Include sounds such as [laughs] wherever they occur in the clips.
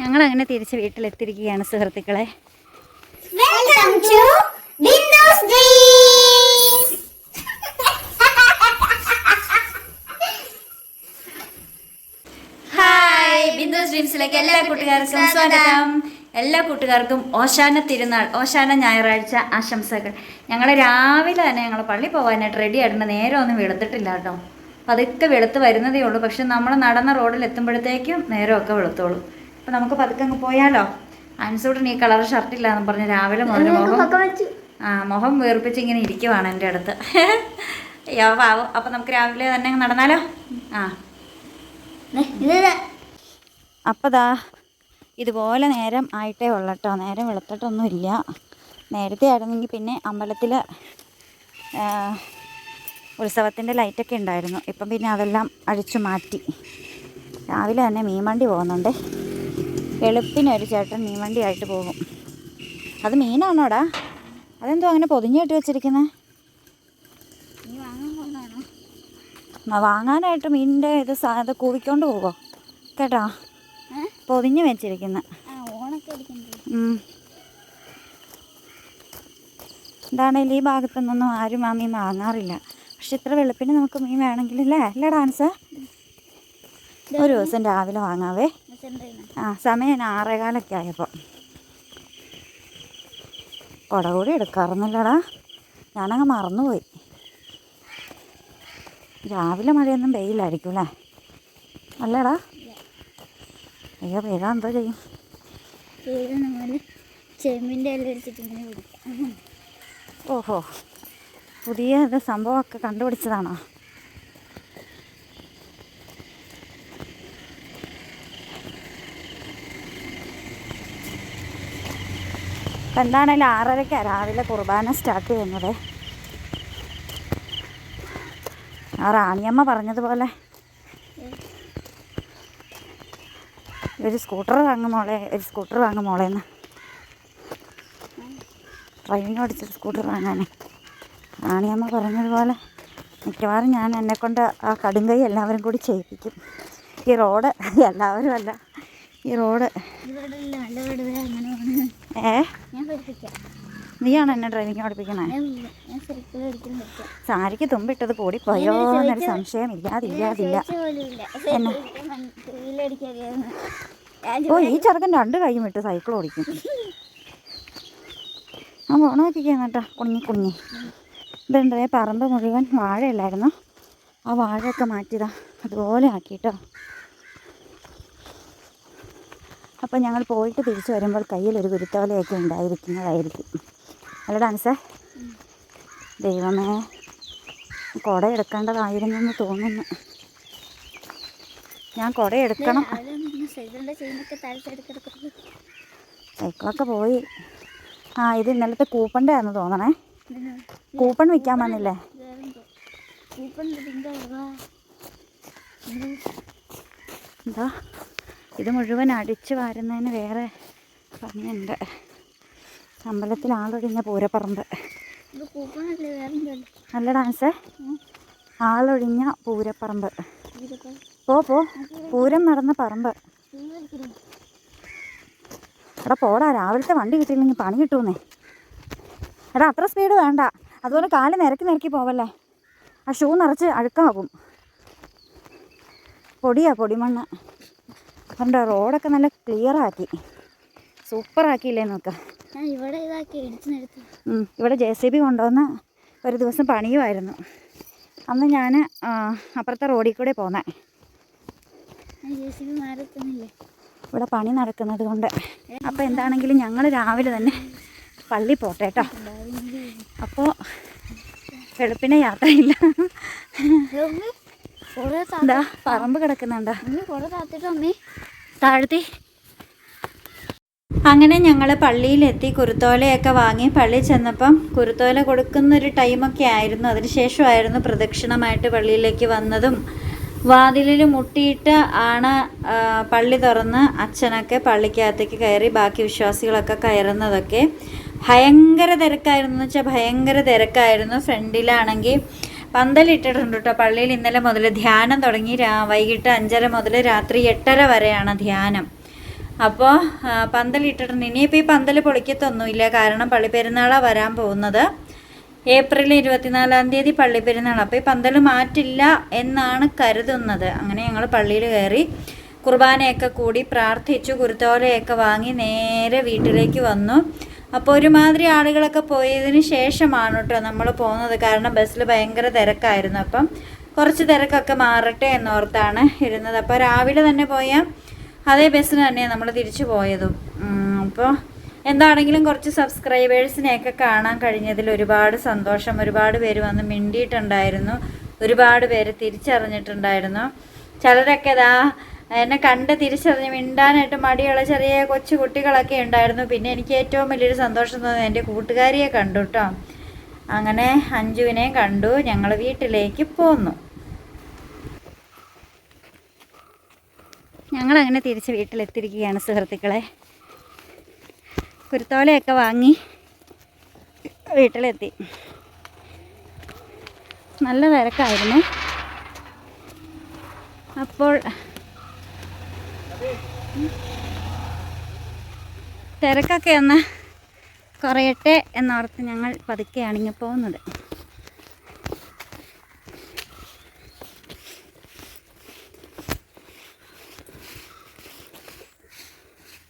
ഞങ്ങൾ അങ്ങനെ തിരിച്ച് വീട്ടിലെത്തിയിരിക്കുകയാണ് സുഹൃത്തുക്കളെ. Welcome to windows hi Bindu ഡ്രീംസിലേക്ക് എല്ലാ കൂട്ടുകാർക്കും സ്വാഗതം. എല്ലാ കൂട്ടുകാർക്കും ഓശാന തിരുനാൾ ഓശാന ഞായറാഴ്ച ആശംസകൾ. ഞങ്ങൾ രാവിലെ തന്നെ ഞങ്ങൾ പള്ളി പോകാനായിട്ട് റെഡി ആയിട്ടുണ്ട്. നേരെ ഒന്നും വെളുത്തിട്ടില്ല കേട്ടോ. പതുക്കെ വെളുത്ത് വരുന്നതേ ഉള്ളൂ. പക്ഷെ നമ്മൾ നടന്ന റോഡിൽ എത്തുമ്പോഴത്തേക്കും നേരമൊക്കെ വെളുത്തോളൂ. അപ്പം നമുക്ക് പതുക്കെ അങ്ങ് പോയാലോ? അൻസൂട്ടൻ ഈ കളർ ഷർട്ടില്ല എന്ന് പറഞ്ഞ് രാവിലെ മുതൽ മുഖം ആ മുഖം വീർപ്പിച്ച് ഇങ്ങനെ ഇരിക്കുവാണ് എന്റെ അടുത്ത്. അയ്യോ പാവം. അപ്പം നമുക്ക് രാവിലെ തന്നെ അങ്ങ് നടന്നാലോ? ആ. അപ്പതാ ഇതുപോലെ നേരം ആയിട്ടേ ഉള്ളൂ കേട്ടോ നേരം വെളുത്തിട്ടൊന്നുമില്ല. നേരത്തെ ആയിരുന്നെങ്കിൽ പിന്നെ അമ്പലത്തിൽ ഉത്സവത്തിന്റെ ലൈറ്റൊക്കെ ഉണ്ടായിരുന്നു. ഇപ്പം പിന്നെ അതെല്ലാം അഴിച്ചു മാറ്റി. രാവിലെ തന്നെ മീൻ വണ്ടി പോകുന്നുണ്ട്. വെളുപ്പിനൊരു ചേട്ടൻ മീൻ വണ്ടി ആയിട്ട് പോകും. അത് മീനാണോടാ? അതെന്തോ അങ്ങനെ പൊതിഞ്ഞിട്ട് വെച്ചിരിക്കുന്നത് വാങ്ങാനായിട്ട് മീനിന്റെ ഇത് സാ ഇത് കൂവിക്കൊണ്ട് പോകുമോ കേട്ടോ? പൊതിഞ്ഞ് വെച്ചിരിക്കുന്ന. എന്താണേലും ഈ ഭാഗത്തു നിന്നൊന്നും ആരും ആ മീൻ വാങ്ങാറില്ല. പക്ഷെ ഇത്ര വെളുപ്പിന് നമുക്ക് മീൻ വേണമെങ്കിൽ അല്ലേ അല്ലേ ഡാൻസ്? ഒരു ദിവസം രാവിലെ വാങ്ങാവേ. ആ സമയം ആറേകാലൊക്കെ ആയപ്പോൾ കുട കൂടി എടുക്കാറൊന്നുമില്ലടാ. ഞാനങ്ങ് മറന്നുപോയി. രാവിലെ മഴയൊന്നും വെയിലായിരിക്കും അല്ലേ? അല്ലേടാ? അയ്യോ പെയ്താ എന്തോ ചെയ്യും. ചെമ്മിന്റെ എല്ലാം എടുത്തിട്ട് ഇങ്ങനെ പിടിക്കാം ഓഹോ പുതിയ ഇത് സംഭവമൊക്കെ കണ്ടുപിടിച്ചതാണോ? എന്താണേലും ആറരയ്ക്കാണ് രാവിലെ കുർബാന സ്റ്റാർട്ട് ചെയ്യുന്നത്. ആ റാണിയമ്മ പറഞ്ഞതുപോലെ ഒരു സ്കൂട്ടർ വാങ്ങും മോളെ ഒരു സ്കൂട്ടർ വാങ്ങും എന്ന്. ഡ്രൈവിംഗ് പഠിച്ചൊരു സ്കൂട്ടർ വാങ്ങാനേ. റാണിയമ്മ പറഞ്ഞതുപോലെ മിക്കവാറും ഞാൻ എന്നെ കൊണ്ട് ആ കടുങ്കൈ എല്ലാവരും കൂടി ചെയ്യിപ്പിക്കും. ഈ റോഡ് എല്ലാവരും അല്ല ഈ റോഡ്. ഏ? നീയാണ് എന്നെ ഡ്രൈവിംഗ് പഠിപ്പിക്കണേ? സാരിക്ക് തുമ്പിട്ടത് കൂടിപ്പോയോ എന്നൊരു സംശയം ഇല്ലാതില്ലാതില്ല ചോദിച്ച ഓ ഈ ചെറുക്കൻ രണ്ട് കൈയും ഇട്ട് സൈക്കിൾ ഓടിക്കും. ആ ഓണാക്കിക്കാൻ കേട്ടോ കുഞ്ഞി കുഞ്ഞി ഇതുണ്ട് പറമ്പ് മുഴുവൻ വാഴയില്ലായിരുന്നു? ആ വാഴയൊക്കെ മാറ്റിയതാ. അതുപോലെ ആക്കിയിട്ടോ. അപ്പം ഞങ്ങൾ പോയിട്ട് തിരിച്ചു വരുമ്പോൾ കയ്യിൽ ഒരു ഗുരുത്തോലയൊക്കെ ഉണ്ടായിരിക്കുന്നതായിരിക്കും. അല്ല ഡാൻസേ ദൈവമേ കുട എടുക്കേണ്ടതായിരുന്നു എന്ന് തോന്നുന്നു. ഞാൻ കുട എടുക്കണം സൈക്കിളൊക്കെ പോയി. ആ ഇത് ഇന്നലത്തെ കൂപ്പണിന്റെ ആണെന്ന് തോന്നണേ കൂപ്പൺ വിൽക്കാൻ വന്നില്ലേ? എന്താ ഇത് മുഴുവൻ അടിച്ചു വാരുന്നതിന് വേറെ പണിയുണ്ട് അമ്പലത്തിൽ ആളൊഴിഞ്ഞ പൂരപ്പറമ്പ്. നല്ല ഡാൻസ്? ആളൊഴിഞ്ഞ പൂരപ്പറമ്പ്. പോ. പോ പൂരം നടന്ന പറമ്പ്. എടാ പോടാ രാവിലത്തെ വണ്ടി കിട്ടിയില്ലെങ്കിൽ പണി കിട്ടുമെന്നേ. എടാ അത്ര സ്പീഡ് വേണ്ട. അതുപോലെ കാൽ നിരക്കി നിരക്കി പോവല്ലേ. ആ ഷൂ നിറച്ച് അഴുക്കാകും. പൊടിയാ പൊടിമണ്ണ്. കണ്ടോ റോഡൊക്കെ നല്ല സൂപ്പർ ആക്കിയില്ലേ നോക്ക ഇവിടെ ഇവിടെ ജെ സി ബി കൊണ്ടുവന്ന് ഒരു ദിവസം പണിയുമായിരുന്നു. അന്ന് ഞാൻ അപ്പുറത്തെ റോഡിൽ കൂടെ പോന്നേ ഞാൻ ജെ സി ബി മാറത്തുന്നില്ലേ ഇവിടെ പണി നടക്കുന്നത് കൊണ്ട്. അപ്പോൾ എന്താണെങ്കിലും ഞങ്ങൾ രാവിലെ തന്നെ പള്ളി പോട്ടെ കേട്ടോ. അപ്പോൾ വെളുപ്പിനെ യാത്രയില്ല. എന്താ പറമ്പ് കിടക്കുന്നുണ്ടോ. താഴ്ത്തി. അങ്ങനെ ഞങ്ങൾ പള്ളിയിലെത്തി കുരുത്തോലയൊക്കെ വാങ്ങി പള്ളിയിൽ ചെന്നപ്പം കുരുത്തോല കൊടുക്കുന്നൊരു ടൈമൊക്കെ ആയിരുന്നു. അതിനുശേഷമായിരുന്നു പ്രദക്ഷിണമായിട്ട് പള്ളിയിലേക്ക് വന്നതും. വാതിലിൽ മുട്ടിയിട്ട് ആണ് പള്ളി തുറന്ന് അച്ഛനൊക്കെ പള്ളിക്കകത്തേക്ക് കയറി ബാക്കി വിശ്വാസികളൊക്കെ കയറുന്നതൊക്കെ. ഭയങ്കര തിരക്കായിരുന്നു എന്ന് വെച്ചാൽ ഭയങ്കര തിരക്കായിരുന്നു. ഫ്രണ്ടിലാണെങ്കിൽ പന്തലിട്ടിട്ടുണ്ട് കേട്ടോ പള്ളിയിൽ ഇന്നലെ മുതൽ ധ്യാനം തുടങ്ങി വൈകിട്ട് അഞ്ചര മുതൽ രാത്രി എട്ടര വരെയാണ് ധ്യാനം. അപ്പോൾ പന്തലിട്ടിട്ടുണ്ട്. ഇനിയിപ്പോൾ ഈ പന്തൽ പൊളിക്കത്തൊന്നുമില്ല. കാരണം പള്ളി പെരുന്നാളാണ് വരാൻ പോകുന്നത്. ഏപ്രിൽ ഇരുപത്തിനാലാം തീയതി പള്ളി പെരുന്നാൾ അപ്പോൾ ഈ പന്തൽ മാറ്റില്ല എന്നാണ് കരുതുന്നത്. അങ്ങനെ ഞങ്ങൾ പള്ളിയിൽ കയറി കുർബാനയൊക്കെ കൂടി പ്രാർത്ഥിച്ചു കുരുത്തോലയൊക്കെ വാങ്ങി നേരെ വീട്ടിലേക്ക് വന്നു. അപ്പോൾ ഒരുമാതിരി ആളുകളൊക്കെ പോയതിന് ശേഷമാണ് കേട്ടോ നമ്മൾ പോകുന്നത്. കാരണം ബസ്സിൽ ഭയങ്കര തിരക്കായിരുന്നു. അപ്പം കുറച്ച് തിരക്കൊക്കെ മാറട്ടെ എന്നോർത്താണ് ഇരുന്നത്. അപ്പോൾ രാവിലെ തന്നെ പോയാൽ അതേ ബസ്സിന് തന്നെയാണ് നമ്മൾ തിരിച്ചു പോയതും. അപ്പോൾ എന്താണെങ്കിലും കുറച്ച് സബ്സ്ക്രൈബേഴ്സിനെയൊക്കെ കാണാൻ കഴിഞ്ഞതിൽ ഒരുപാട് സന്തോഷം. ഒരുപാട് പേര് വന്ന് മിണ്ടിയിട്ടുണ്ടായിരുന്നു. ഒരുപാട് പേര് തിരിച്ചറിഞ്ഞിട്ടുണ്ടായിരുന്നു. ചിലരൊക്കെ ഇതാ എന്നെ കണ്ട് തിരിച്ചറിഞ്ഞ് മിണ്ടാനായിട്ട് മടിയുള്ള ചെറിയ കൊച്ചു കുട്ടികളൊക്കെ ഉണ്ടായിരുന്നു. പിന്നെ എനിക്ക് ഏറ്റവും വലിയൊരു സന്തോഷം തോന്നുന്നത് എന്റെ കൂട്ടുകാരിയെ കണ്ടു കേട്ടോ അങ്ങനെ അഞ്ജുവിനെ കണ്ടു. ഞങ്ങൾ വീട്ടിലേക്ക് പോന്നു. ഞങ്ങളങ്ങനെ തിരിച്ച് വീട്ടിലെത്തിയിരിക്കുകയാണ് സുഹൃത്തുക്കളെ. കുരുത്തോലയൊക്കെ വാങ്ങി വീട്ടിലെത്തി. നല്ല തിരക്കായിരുന്നു. അപ്പോൾ തിരക്കൊക്കെ ഒന്ന് കുറയട്ടെ എന്നോർത്ത് ഞങ്ങൾ പതുക്കെയാണ് ഇങ്ങനെ പോകുന്നത്.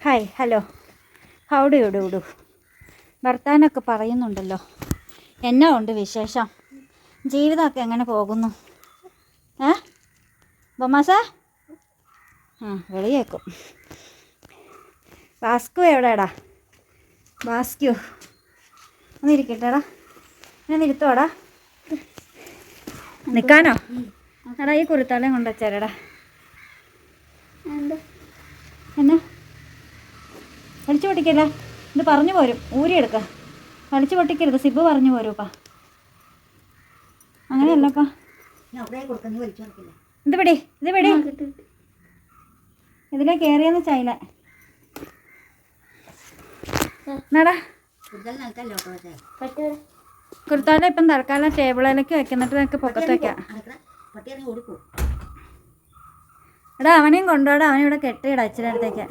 Hi hello. ഹൗഡു ഇടും ഇടും ഭർത്താനൊക്കെ പറയുന്നുണ്ടല്ലോ. എന്നാ ഉണ്ട് വിശേഷം? ജീവിതമൊക്കെ എങ്ങനെ പോകുന്നു? ഏ? ബൊമാസ ആ വെളിയേക്കും. വാസ്കു എവിടെടാ? വാസ്ക്യു ഒന്ന് ഇരിക്കട്ടെടാ. ഞാൻ ഇരുത്തോടാ. നിൽക്കാനോ എടാ ഈ കുരുത്താലം കൊണ്ടുവച്ചേരടാ എന്താ? എന്നാ? വലിച്ചു പൊട്ടിക്കല്ല? ഇത് പറഞ്ഞു പോരും. ഊരിയെടുക്കുക വലിച്ചു പൊട്ടിക്കരുത്. സിബ് പറഞ്ഞു പോരൂപ്പാ. അങ്ങനെയല്ലപ്പാ. ഇത് പിടി. ഇത് പിടി. ഇതിലെ കയറിയെന്ന് ചൈല എന്നാടാ കുർത്താടെ ഇപ്പം തൽക്കാലം ടേബിളിലേക്ക് വെക്കുന്നിട്ട് നിനക്ക് പൊക്കത്ത് വെക്കാം. എടാ അവനെയും കൊണ്ടുപോടാ അവനിവിടെ കെട്ടിയിടാ ഇച്ചിരി അടുത്തേക്ക്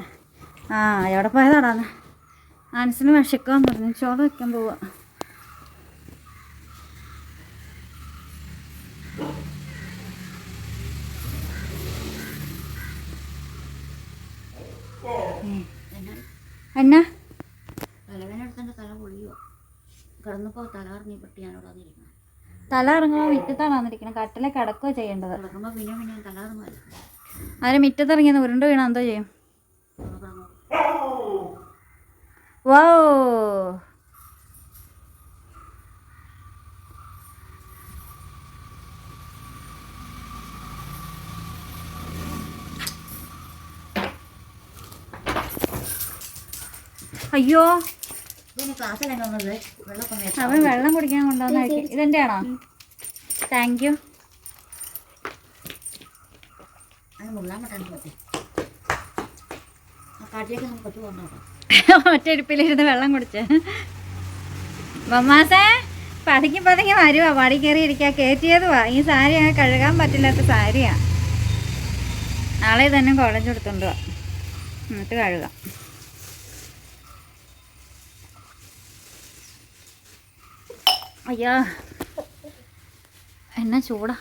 ആ എവിടെ പോയതാടാന്ന് ആൻസിന് വിശക്കാൻ പറഞ്ഞു. ചോറ് വെക്കാൻ പോവാ. എന്നാ? തലവേനെടുത്തന്റെ തല പൊളിയോ കിടന്നപ്പോൾ തല ഇറങ്ങി ഞാനോട് തല ഇറങ്ങുമ്പോൾ മിറ്റത്താണ് വന്നിരിക്കുന്നത് കട്ടിലെ കിടക്കുകയോ ചെയ്യേണ്ടത്. കിടക്കുമ്പോൾ പിന്നെ പിന്നെ തല ഇറങ്ങുമല്ലോ അതിന് മിറ്റത്തിറങ്ങിയെന്ന് ഉരുണ്ട് വീണാ എന്തോ ചെയ്യും? വോ. അയ്യോ. അവൻ വെള്ളം കുടിക്കാൻ കൊണ്ടുവന്ന ഇതെന്റെ ആണോ താങ്ക് യു അത് മുള്ളാൻ പറ്റാൻ കാട്ടിലേക്ക് വെള്ളം കുടിച്ച്. മമ്മാസേ പതുക്കി പതുക്കി വരുവാ. വടി കയറി കയറ്റിയതുവാ ഈ സാരി അങ്ങ് കഴുകാൻ പറ്റില്ലാത്ത സാരിയാ. നാളെ തന്നെ കോളേജ് എടുത്തോണ്ട് വാ. എന്നിട്ട് കഴുകാം. അയ്യോ. എന്നാ ചൂടാ.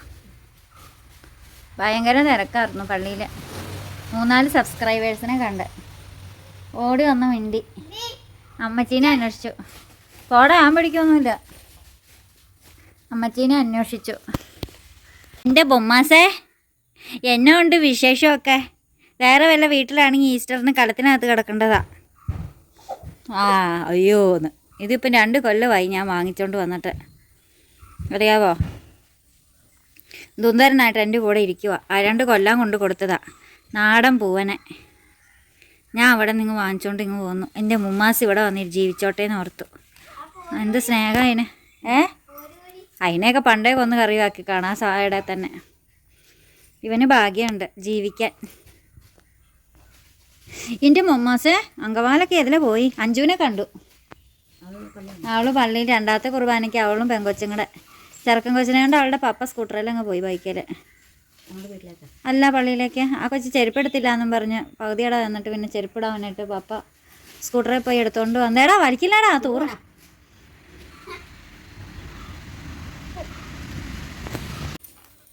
ഭയങ്കര തിരക്കായിരുന്നു പള്ളിയിൽ മൂന്നാൽ സബ്സ്ക്രൈബേഴ്സിനെ കണ്ട്. ഓടി വന്ന മിണ്ടി. അമ്മച്ചീനെ അന്വേഷിച്ചു. പോടെ ഞാൻ പിടിക്കൊന്നുമില്ല. അമ്മച്ചീനെ അന്വേഷിച്ചു. എന്റെ ബൊമ്മാസേ എന്നെ ഉണ്ട് വിശേഷമൊക്കെ വേറെ വല്ല വീട്ടിലാണെങ്കിൽ ഈസ്റ്ററിന് കലത്തിനകത്ത് കിടക്കേണ്ടതാ. ആ അയ്യോ എന്ന് ഇതിപ്പം രണ്ട് കൊല്ലമായി ഞാൻ വാങ്ങിച്ചോണ്ട് വന്നിട്ട്. അറിയാവോ? ദുന്ദരനായിട്ട് എന്റെ കൂടെ ഇരിക്കുക ആ രണ്ട് കൊല്ലം കൊണ്ട് കൊടുത്തതാ. നാടൻ പൂവനെ. ഞാൻ അവിടെ നിങ്ങൾ വാങ്ങിച്ചോണ്ട് ഇങ്ങ് പോന്നു. എന്റെ മുമ്മാസ് ഇവിടെ വന്നിട്ട് ജീവിച്ചോട്ടെ എന്ന് ഓർത്തു. എന്ത് സ്നേഹം അതിന് ഏ? അതിനെയൊക്കെ പണ്ടേ കൊന്ന് കറിവാക്കി കാണാൻ സായുടെ തന്നെ. ഇവന് ഭാഗ്യമുണ്ട് ജീവിക്കാൻ. എന്റെ മുമ്മാസെ അങ്കമാലൊക്കെ എതിലെ പോയി? അഞ്ജുവിനെ കണ്ടു. അവൾ പള്ളിയിൽ രണ്ടാമത്തെ കുർബാനയ്ക്ക് അവളും പെങ്കൊച്ചും ചെറുക്കൻ കൊച്ചിനെ കൊണ്ട് അവളുടെ പപ്പ സ്കൂട്ടറിൽ അങ്ങ് പോയി ബൈക്കിൽ അല്ല പള്ളിയിലേക്ക്. ആ കൊച്ചി ചെരുപ്പെടുത്തില്ല എന്നും പറഞ്ഞ് പകുതിയടാ തന്നിട്ട് പിന്നെ ചെരുപ്പിടാൻ വന്നിട്ട് പപ്പ സ്കൂട്ടറിൽ പോയി എടുത്തോണ്ട് വന്നേടാ വലിക്കില്ലടാ തൂറ.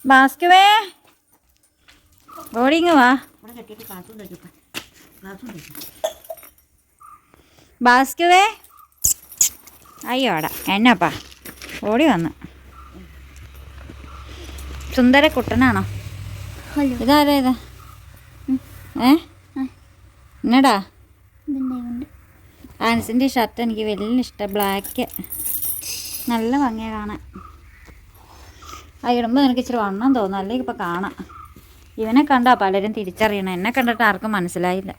ബാസ്കുവേ ഓടിങ് വാ. ബാസ്കുവേ. അയ്യോടാ എന്നാപ്പാ? ഓടി വന്നു. സുന്ദര കുട്ടനാണോ ഇതാരാ ഇതാ ഏ? എന്നടാ ആൻസിന്റെ ഷർട്ട് എനിക്ക് വലിയ ഇഷ്ടം ബ്ലാക്ക് നല്ല ഭംഗിയാ കാണാൻ. ആ ഇടുമ്പോൾ നിനക്ക് ഇച്ചിരി വണ്ണം തോന്നും അല്ലെങ്കിൽ ഇപ്പോൾ കാണാം. ഇവനെ കണ്ടാ പലരും തിരിച്ചറിയണം. എന്നെ കണ്ടിട്ട് ആർക്കും മനസ്സിലായില്ല.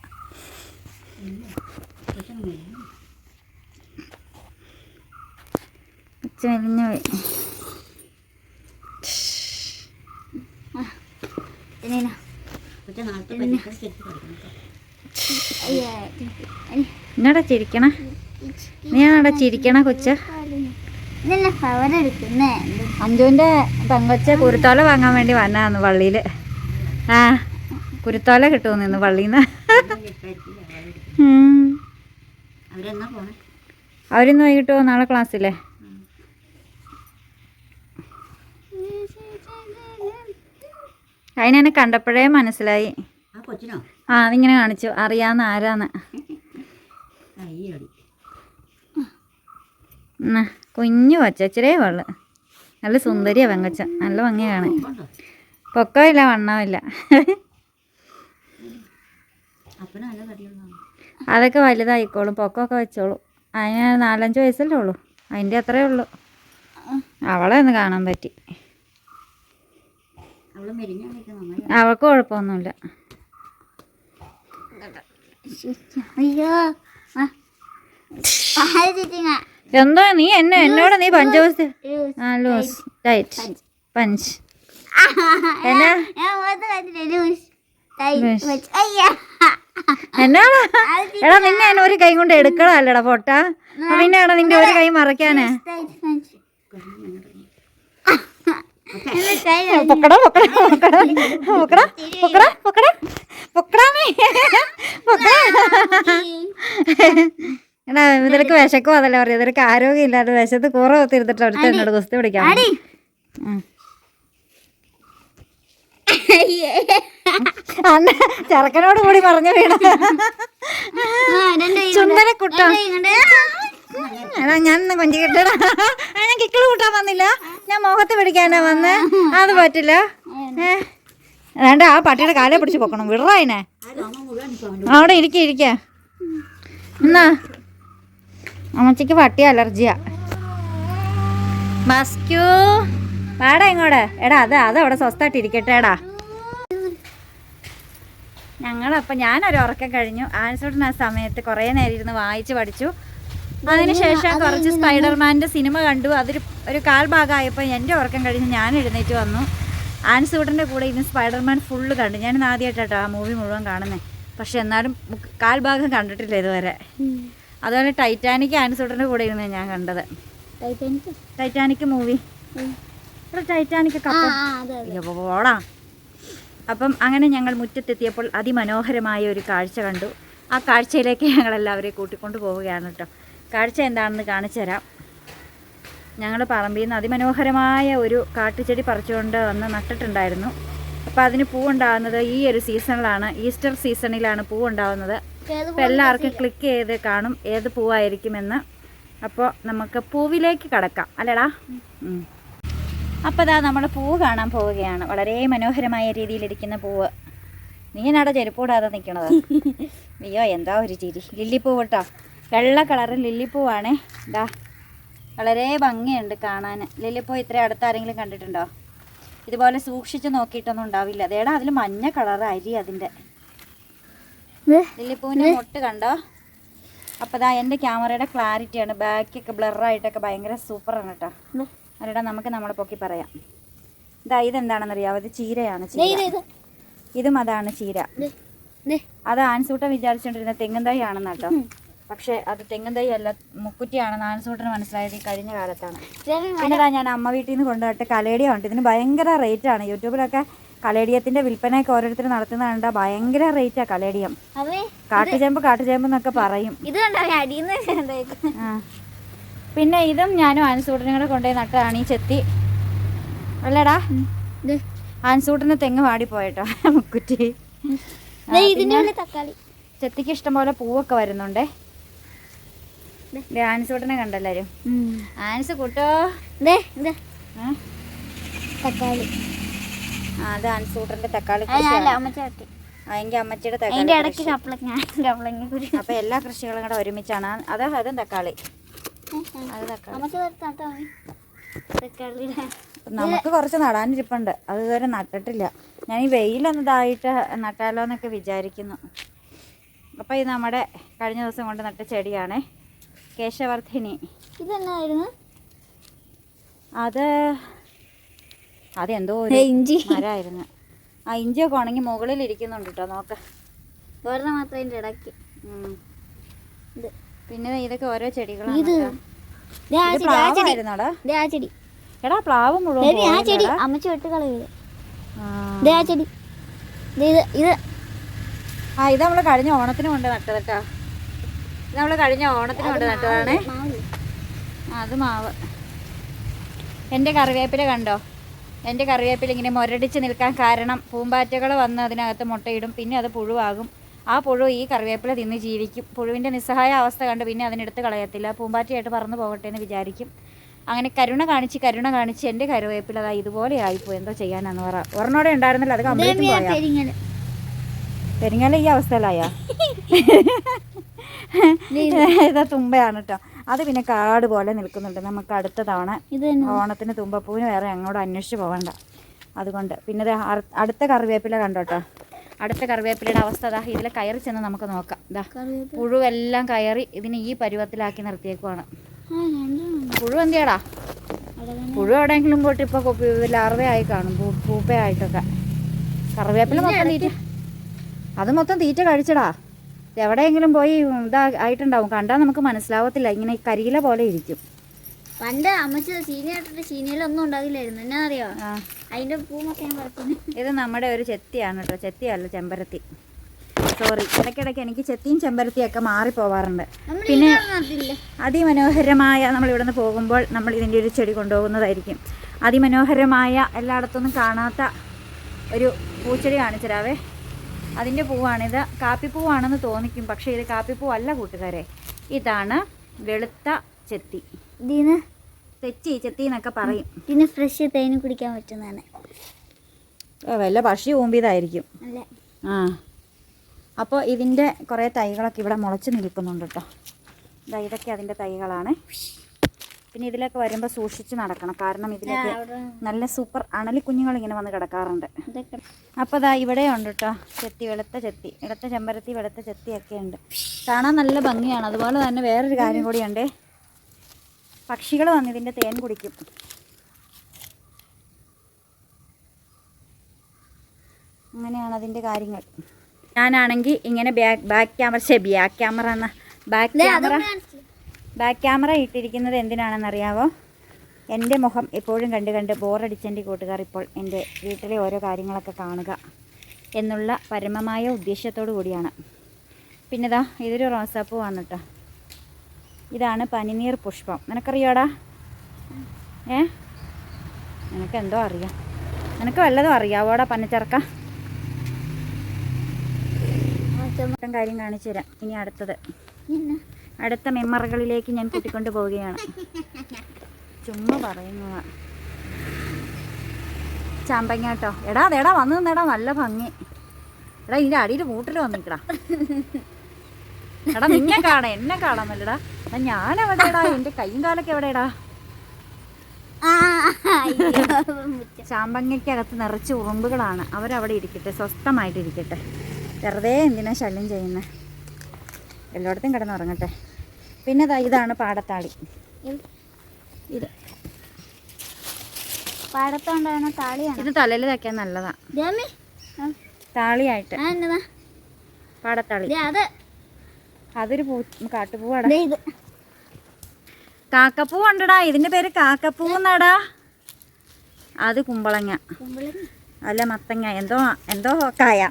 ഉച്ച മെലിഞ്ഞു പോയി ഇതിനാ പക്ഷേ നാളത്തെ പരീക്ഷ ശരിക്കും പഠിക്കണം കേട്ടോ. അയ്യോ അയ്യ. എന്നടാ ചിരിക്കണ? നീ ആണടാ ചിരിക്കണ കൊച്ച? അഞ്ജുവിന്റെ പെങ്കൊച്ച കുരുത്തോല വാങ്ങാൻ വേണ്ടി വന്നാന്ന് പള്ളിയിൽ ആ കുരുത്തോല കിട്ടുമെന്ന് ഇന്ന് പള്ളിയിൽ നിന്ന് അവരെന്നാ പോണേ? അവരിന്ന് വൈകിട്ട് പോകും നാളെ ക്ലാസ്സില്ലേ? അതിനെന്നെ കണ്ടപ്പോഴേ മനസ്സിലായി. ആ അതിങ്ങനെ കാണിച്ചു. അറിയാന്ന് ആരാന്ന്. കുഞ്ഞു കൊച്ച ഇച്ചിരേ വെള്ളു നല്ല സുന്ദരിയാ പെങ്കൊച്ച നല്ല ഭംഗിയാണ് പൊക്കമില്ല വണ്ണമില്ല. അതൊക്കെ വലുതായിക്കോളും. പൊക്കമൊക്കെ വെച്ചോളൂ. അതിന് നാലഞ്ച് വയസ്സല്ലേ ഉള്ളൂ. അതിന്റെ അത്രേ ഉള്ളൂ. അവളെ ഒന്ന് കാണാൻ പറ്റി. അവൾക്ക് കുഴപ്പമൊന്നുമില്ല. അയ്യോ. എന്തോ നീ എന്നെ എന്നോട് നീ പഞ്ചോസ് ആ ലൂസ്. ടൈറ്റ്. പഞ്ച്. എന്നാ? എടാ നിന്നെ ഞാൻ ഒരു കൈ കൊണ്ട് എടുക്കണല്ലടാ പൊട്ട. പിന്നെ എടാ നിന്റെ ഒരു കൈ മറക്കാനേ ടൈറ്റ് പഞ്ച്. പൊക്കടാ പൊക്കടാ പൊക്കടാ. പൊക്കടാ പൊക്കടാ പൊക്കടാ. പൊക്കടാമേ പൊക്കടാ. എടാ ഇതിലേക്ക് വിശക്കും അതല്ലേ പറയാ ഇതിലേക്ക് ആരോഗ്യം ഇല്ലാതെ വിശത്ത് കുറവ് തിരുത്തിട്ട് അടുത്ത് എന്നോട് കുസ്തി പിടിക്കാം അന്ന ചെറുക്കനോട് കൂടി പറഞ്ഞു വീണ. ചുണ്ടനെ കുട്ടാ എടാ ഞാൻ കൊഞ്ചി കിട്ടടാ ഞാൻ കിക്കിൾ കൂട്ടാൻ വന്നില്ല. ഞാൻ മുഖത്ത് പിടിക്കാനാ വന്ന്. അത് പറ്റില്ല. വേണ്ട ആ പട്ടിയുടെ കാലെ പിടിച്ച് പൊക്കണം. വിടറായിനെ അവിടെ ഇരിക്ക ഇരിക്ക. എന്നാ? അമ്മച്ചിക്ക് പട്ടി അലർജിയാ. മസ്ക്യൂ പാടാ ഇങ്ങോട്ട്. എടാ അത് അത് അവിടെ സ്വസ്ഥമായിട്ട് ഇരിക്കട്ടെ എടാ ഞങ്ങളപ്പോൾ ഞാനൊരു ഉറക്കം കഴിഞ്ഞു. ആൻസൂട്ടിന് ആ സമയത്ത് കുറേ നേരം ഇരുന്ന് വായിച്ച് പഠിച്ചു. അതിനുശേഷം കുറച്ച് സ്പൈഡർമാന്റെ സിനിമ കണ്ടു. അതൊരു ഒരു കാൽ ഭാഗമായപ്പോൾ എന്റെ ഉറക്കം കഴിഞ്ഞ് ഞാൻ എഴുന്നേറ്റ് വന്നു. ആൻസൂട്ടിന്റെ കൂടെ ഇന്ന് സ്പൈഡർമാൻ ഫുള്ള് കണ്ടു. ഞാൻ ആദ്യമായിട്ടാട്ടോ ആ മൂവി മുഴുവൻ കാണുന്നത് പക്ഷെ എന്നാലും കാൽഭാഗം കാൽ ഭാഗം കണ്ടിട്ടില്ല ഇതുവരെ. അതുപോലെ ടൈറ്റാനിക് ആൻസൂട്ടിന്റെ കൂടെ ഇരുന്ന് ഞാൻ കണ്ടത്. ടൈറ്റാനിക്? മൂവി. ടൈറ്റാനിക് അപ്പം അങ്ങനെ ഞങ്ങൾ മുറ്റത്തെത്തിയപ്പോൾ അതിമനോഹരമായ ഒരു കാഴ്ച കണ്ടു. ആ കാഴ്ചയിലേക്ക് ഞങ്ങൾ എല്ലാവരെയും കൂട്ടിക്കൊണ്ട് പോവുകയാണ് കേട്ടോ. കാഴ്ച എന്താണെന്ന് കാണിച്ചു തരാം. ഞങ്ങൾ പറമ്പിൽ നിന്ന് അതിമനോഹരമായ ഒരു കാട്ടുചെടി പറിച്ചുകൊണ്ട് വന്ന് നട്ടിട്ടുണ്ടായിരുന്നു. അപ്പോൾ അതിന് പൂവുണ്ടാകുന്നത് ഈ ഒരു സീസണിലാണ് ഈസ്റ്റർ സീസണിലാണ് പൂവുണ്ടാകുന്നത് അപ്പം അപ്പോൾ എല്ലാവർക്കും ക്ലിക്ക് ചെയ്ത് കാണും ഏത് പൂവായിരിക്കുമെന്ന്. അപ്പോൾ നമുക്ക് പൂവിലേക്ക് കടക്കാം അല്ലടാ. അപ്പോൾ ഇതാ നമ്മൾ പൂവ് കാണാൻ പോവുകയാണ്. വളരെ മനോഹരമായ രീതിയിലിരിക്കുന്ന പൂവ്. നീ എന്നാടാ ചെരുപ്പൂടാതെ നിൽക്കണത് [laughs] അയ്യോ എന്താ ഒരു ചിരി. ലില്ലിപ്പൂവ് കേട്ടോ വെള്ള കളറ് ലില്ലിപ്പൂവാണ്. ഇതാ വളരെ ഭംഗിയുണ്ട് കാണാൻ. ലില്ലിപ്പൂ ഇത്ര അടുത്ത് ആരെങ്കിലും കണ്ടിട്ടുണ്ടോ? ഇതുപോലെ സൂക്ഷിച്ച് നോക്കിയിട്ടൊന്നും ഉണ്ടാവില്ല. അതേടാ അതിൽ മഞ്ഞ കളറ് അരി അതിന്റെ ഇത് ലില്ലിപ്പൂവിന്റെ മുട്ട് കണ്ടോ? അപ്പോൾ ദാ എന്റെ ക്യാമറയുടെ ക്ലാരിറ്റിയാണ് ബാക്കൊക്കെ ബ്ലറായിട്ടൊക്കെ ഭയങ്കര സൂപ്പറാണ് കേട്ടോ. ഇത്. നമുക്ക് നമ്മളെ പൊക്കി പറയാം. ഇതാ ഇതെന്താണെന്നറിയാമോ ഇത് ചീരയാണ് ചീര. ഇത്, ഇത്. ഇതും അതാണ് ചീര. അത് ആൻസൂട്ടം വിചാരിച്ചുകൊണ്ടിരുന്ന തെങ്ങും തൈ ആണെന്ന് കേട്ടോ പക്ഷേ അത് തെങ്ങും തൈ അല്ല മുക്കുറ്റിയാണ് നാനസോട്ടിന് മനസ്സിലായത് ഈ കഴിഞ്ഞ കാലത്താണ്. പിന്നെ ഞാൻ അമ്മ വീട്ടിൽ നിന്ന് കൊണ്ടുപോയിട്ട് കലേഡിയ ഉണ്ട് ഇതിന് ഭയങ്കര റേറ്റാണ് യൂട്യൂബിലൊക്കെ കലേടിയത്തിന്റെ വിൽപ്പനയൊക്കെ ഓരോരുത്തർ നടത്തുന്ന ഭയങ്കര റേറ്റാ കലേടിയം. കാട്ടുചേമ്പ് കാട്ടുചേമ്പ് എന്നൊക്കെ പറയും. ഇത് പിന്നെ ഇതും ഞാനും ആൻസൂട്ടനും കൂടെ കൊണ്ടുപോയി നട്ടതാണ് ഈ ചെത്തി. അല്ലടാ ആൻസൂട്ടന് തെങ്ങ് വാടിപ്പോയിട്ടോ മുക്കുറ്റി. ചെത്തിക്ക് ഇഷ്ടംപോലെ പൂവൊക്കെ വരുന്നുണ്ടേ. ആൻസൂട്ടിനെ കണ്ടെല്ലാരും ആൻസ് കൂട്ടോ? തക്കാളി. ആ, അത് ആൻസൂട്ടന്റെ തക്കാളി അതിന്റെ അമ്മച്ചിയുടെ തക്കാളി അപ്പൊ എല്ലാ കൃഷികളും കൂടെ ഒരുമിച്ചാണ്. അത് അതും തക്കാളി. അത് തക്കാളി. നമുക്ക് കുറച്ച് നടാനിരിപ്പുണ്ട്. അത് ഇതുവരെ നട്ടിട്ടില്ല. ഞാൻ ഈ വെയിലൊന്നതായിട്ട് നട്ടാലോ എന്നൊക്കെ വിചാരിക്കുന്നു. അപ്പോൾ ഇത് നമ്മുടെ കഴിഞ്ഞ ദിവസം കൊണ്ട് നട്ട ചെടിയാണേ. കേശവർദ്ധിനി ഇതെന്നായിരുന്നു? അത് അതെന്തോ ഇഞ്ചി. മരായിരുന്നു ആ ഇഞ്ചിയൊക്കെ ഉണങ്ങി മുകളിൽ ഇരിക്കുന്നുണ്ട് കേട്ടോ നോക്ക. വേറെ മാത്രം അതിന്റെ ഇടയ്ക്ക്. പിന്നെ ഇതൊക്കെ ഓരോ ചെടികളാണ് ഇത് ചെടി എടാ പ്ലാവ് മുഴുവൻ ആ ചെടി. അമ്മച്ചി വെട്ട് കളയൂല ആ. ചെടി. ഇത് ഇത്. ആ ഇത് നമ്മൾ കഴിഞ്ഞ ഓണത്തിന് കൊണ്ട് നട്ടത് കേട്ടോ ഇത് നമ്മൾ കഴിഞ്ഞ ഓണത്തിന് കൊണ്ട് നട്ടതാണേ. അത് മാവ്. എന്റെ കറിവേപ്പില കണ്ടോ? എന്റെ കറിവേപ്പില ഇങ്ങനെ മുരടിച്ച് നിൽക്കാൻ കാരണം പൂമ്പാറ്റകൾ വന്ന് അതിനകത്ത് മുട്ടയിടും പിന്നെ അത് പുഴുവാകും. ആ പുഴു ഈ കറിവേപ്പില തിന്ന് ജീവിക്കും. പുഴുവിന്റെ നിസ്സഹായ അവസ്ഥ കണ്ട് പിന്നെ അതിനെടുത്ത് കളയത്തില്ല. പൂമ്പാറ്റയായിട്ട് പറന്നു പോകട്ടെ എന്ന് വിചാരിക്കും. അങ്ങനെ കരുണ കാണിച്ച് കരുണ കാണിച്ച് എന്റെ കറിവേപ്പില അതാ ഇതുപോലെ ആയിപ്പോയി. എന്തോ ചെയ്യാനാന്ന് പറ. ഒരെണ്ണോടെ ഉണ്ടായിരുന്നില്ല അത് കംപ്ലീറ്റ് പോയാ. പെരിങ്ങൽ. ഈ അവസ്ഥയിലായാ? ഇതാ തുമ്പയാണ് കേട്ടോ അത് പിന്നെ കാട് പോലെ നിൽക്കുന്നുണ്ട്. നമുക്ക് അടുത്ത തവണ ഓണത്തിന് തുമ്പപ്പൂവിന് വേറെ അങ്ങോട്ട് അന്വേഷിച്ച് പോകണ്ട അതുകൊണ്ട് പിന്നെ അടുത്ത കറിവേപ്പില കണ്ടോട്ടോ അടുത്ത കറിവേപ്പിലയുടെ അവസ്ഥ അതാ ഇതിൽ കയറി ചെന്ന് നമുക്ക് നോക്കാം. ഇതാ. പുഴുവെല്ലാം കയറി ഇതിനെ ഈ പരുവത്തിലാക്കി നിർത്തിയേക്കുവാണ്. പുഴു എന്തിയാടാ. പുഴു എവിടെയെങ്കിലും പോയിട്ട് ഇപ്പോൾ ലാർവയായി കാണും. പൂപ്പയായിട്ടൊക്കെ. കറിവേപ്പില മൊത്തം തീറ്റ അത് മൊത്തം തീറ്റ കഴിച്ചടാ. എവിടെയെങ്കിലും പോയി ഇതാ ആയിട്ടുണ്ടാവും. കണ്ടാൽ നമുക്ക് മനസ്സിലാവത്തില്ല. ഇങ്ങനെ കരിയില പോലെ ഇരിക്കും. പണ്ട് അമ്മച്ചി ഇട്ടിട്ട് ചീനിയിലൊന്നും ഉണ്ടാകില്ലായിരുന്നു. എന്നാ അറിയോ അതിന്റെ പൂമൊക്കെ ഇത് നമ്മുടെ ഒരു ചെത്തിയാണ് കേട്ടോ. ചെത്തിയല്ല ചെമ്പരത്തി. സോറി ഇടയ്ക്കിടയ്ക്ക് എനിക്ക് ചെത്തിയും ചെമ്പരത്തിയൊക്കെ മാറിപ്പോവാറുണ്ട്. പിന്നെ അതിമനോഹരമായ നമ്മൾ ഇവിടെ നിന്ന് പോകുമ്പോൾ നമ്മൾ ഇതിന്റെ ഒരു ചെടി കൊണ്ടുപോകുന്നതായിരിക്കും. അതിമനോഹരമായ എല്ലായിടത്തൊന്നും കാണാത്ത ഒരു പൂച്ചെടി കാണിച്ചുതരാവേ. അതിന്റെ പൂവാണ്. ഇത് കാപ്പിപ്പൂവാണെന്ന് തോന്നിക്കും പക്ഷേ ഇത് കാപ്പിപ്പൂ അല്ല കൂട്ടുകാരെ. ഇതാണ് വെളുത്ത ചെത്തി. ഇതിന് തെച്ചി ചെത്തി എന്നൊക്കെ പറയും. ഇതിന് ഫ്രഷ് തേന് കുടിക്കാൻ പറ്റുന്നതാണ്. വല്ല പക്ഷി ഊമ്പിയതായിരിക്കും അല്ല? ആ. അപ്പോൾ ഇതിന്റെ കുറേ തൈകളൊക്കെ ഇവിടെ മുളച്ച് നിൽക്കുന്നുണ്ട് കേട്ടോ. ഇതാ ഇതൊക്കെ അതിന്റെ തൈകളാണ്. പിന്നെ ഇതിലൊക്കെ വരുമ്പോൾ സൂക്ഷിച്ച് നടക്കണം. കാരണം ഇതിലൊക്കെ നല്ല സൂപ്പർ അണലി കുഞ്ഞുങ്ങൾ ഇങ്ങനെ വന്ന് കിടക്കാറുണ്ട്. അപ്പൊ അപ്പോൾ ഇതാ ഇവിടെ ഉണ്ട് കേട്ടോ ചെത്തി വെളുത്ത ചെത്തി. ഇടത്ത ചെമ്പരത്തി വെളുത്ത ചെത്തിയൊക്കെ ഉണ്ട്. കാണാൻ നല്ല ഭംഗിയാണ്. അതുപോലെ തന്നെ വേറൊരു കാര്യം കൂടിയുണ്ട്. പക്ഷികൾ വന്ന് ഇതിന്റെ തേൻ കുടിക്കും. അങ്ങനെയാണ് അതിന്റെ കാര്യങ്ങൾ. ഞാനാണെങ്കിൽ ഇങ്ങനെ back back camera back camera എന്ന ബാക്ക് ക്യാമറ. ബാക്ക് ക്യാമറ ഇട്ടിരിക്കുന്നത് എന്തിനാണെന്നറിയാവോ? എന്റെ മുഖം എപ്പോഴും കണ്ട് കണ്ട് ബോറടിച്ചെന്റെ കൂട്ടുകാർ ഇപ്പോൾ എന്റെ വീട്ടിലെ ഓരോ കാര്യങ്ങളൊക്കെ കാണുക എന്നുള്ള പരമമായ ഉദ്ദേശത്തോടു കൂടിയാണ്. പിന്നെ ഇതാ ഇതൊരു റോസാപ്പ് കേട്ടോ. ഇതാണ് പനിനീർ പുഷ്പം. നിനക്കറിയോടാ? ഏ? നിനക്ക് എന്തോ അറിയാം. നിനക്ക് വല്ലതും അറിയാവോടാ പനച്ചറക്ക മൊത്തം കാര്യം കാണിച്ചു തരാം. ഇനി അടുത്തത്. അടുത്ത മെമ്മറുകളിലേക്ക് ഞാൻ കൂട്ടിക്കൊണ്ട് പോവുകയാണ്. ചുമ്മാ പറയുന്നത്. ചാമ്പങ്ങ കേട്ടോ. എടാ അതെടാ വന്നു നിന്നെടാ നല്ല ഭംഗി. എടാ ഇതിന്റെ അടിയിൽ മൂട്ടിൽ വന്നിക്കടാ എടാ നിന്നെ കാണാം എന്നെ കാണാമല്ലടാ എടാ ഞാൻ എവിടെടാ എന്റെ കൈയും കാലൊക്കെ എവിടെടാ ചാമ്പങ്ങക്കകത്ത്. ചാമ്പങ്ങയ്ക്കകത്ത് നിറച്ച് ഉറുമ്പുകളാണ്. അവരവിടെ ഇരിക്കട്ടെ സ്വസ്ഥമായിട്ടിരിക്കട്ടെ. വെറുതെ എന്തിനാ ശല്യം ചെയ്യുന്നത് എല്ലായിടത്തും കിടന്നുറങ്ങട്ടെ. പിന്നെ ഇതാണ് പാടത്താളി. ഇത്. പാടത്തോണ്ടാണ് താളിയാണ്? ഇത് തലയിൽ തയ്ക്കാൻ നല്ലതാ. ദേമി താളിയായിട്ട്. പാടത്താളി. അത്. അതൊരു പൂ ഇത്. കാക്കപ്പൂ ഉണ്ടടാ. ഇതിന്റെ പേര് കാക്കപ്പൂ എന്നാടാ. അത് കുമ്പളങ്ങ. അല്ല മത്തങ്ങ. എന്തോ എന്തോ കായ.